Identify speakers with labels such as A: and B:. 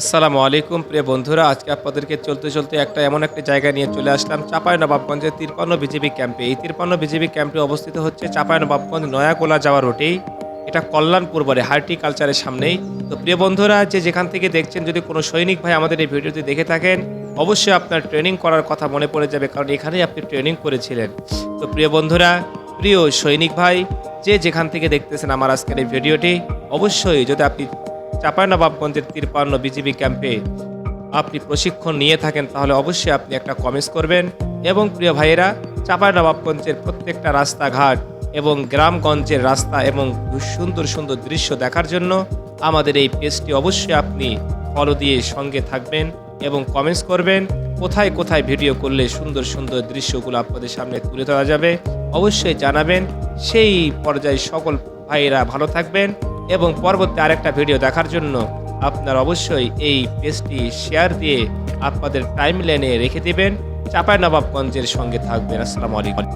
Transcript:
A: আসসালামু আলাইকুম, প্রিয় বন্ধুরা। আজকে আপনাদেরকে চলতে চলতে একটা এমন একটা জায়গা নিয়ে চলে আসলাম, চাপাই নবাবগঞ্জের তিরপান্ন বিজেপি ক্যাম্পে। এই তিরপান্ন বিজেপি ক্যাম্পে অবস্থিত হচ্ছে চাপাই নবাবগঞ্জ নয়াগোলা যাওয়ার রোটেই। এটা কল্যাণপুর বলে, হার্টিকালচারের সামনেই। তো প্রিয় বন্ধুরা, যে যেখান থেকে দেখছেন, যদি কোনো সৈনিক ভাই আমাদের এই ভিডিওটি দেখে থাকেন, অবশ্যই আপনার ট্রেনিং করার কথা মনে পড়ে যাবে, কারণ এখানেই আপনি ট্রেনিং করেছিলেন। তো প্রিয় বন্ধুরা, প্রিয় সৈনিক ভাই, যে যেখান থেকে দেখতেছেন আমার আজকের এই ভিডিওটি, অবশ্যই যদি আপনি চাঁপাইনবাবগঞ্জের তিরপান্ন বিজিবি ক্যাম্পে আপনি প্রশিক্ষণ নিয়ে থাকেন, তাহলে অবশ্যই আপনি একটা কমেন্টস করবেন। এবং প্রিয় ভাইয়েরা, চাঁপাইনবাবগঞ্জের প্রত্যেকটা রাস্তাঘাট এবং গ্রামগঞ্জের রাস্তা এবং সুন্দর সুন্দর দৃশ্য দেখার জন্য আমাদের এই পেজটি অবশ্যই আপনি ফলো দিয়ে সঙ্গে থাকবেন এবং কমেন্টস করবেন। কোথায় কোথায় ভিডিও করলে সুন্দর সুন্দর দৃশ্যগুলো আপনাদের সামনে তুলে ধরা যাবে, অবশ্যই জানাবেন। সেই পর্যায়ে সকল ভাইয়েরা ভালো থাকবেন। এবং পরবর্তী আরেকটা ভিডিও দেখার জন্য আপনার অবশ্যই এই পেজটি শেয়ার দিয়ে আপনাদের টাইম লেনে রেখে দেবেন। চাপাই নবাবগঞ্জের সঙ্গে থাকবেন। আসসালামু আলাইকুম।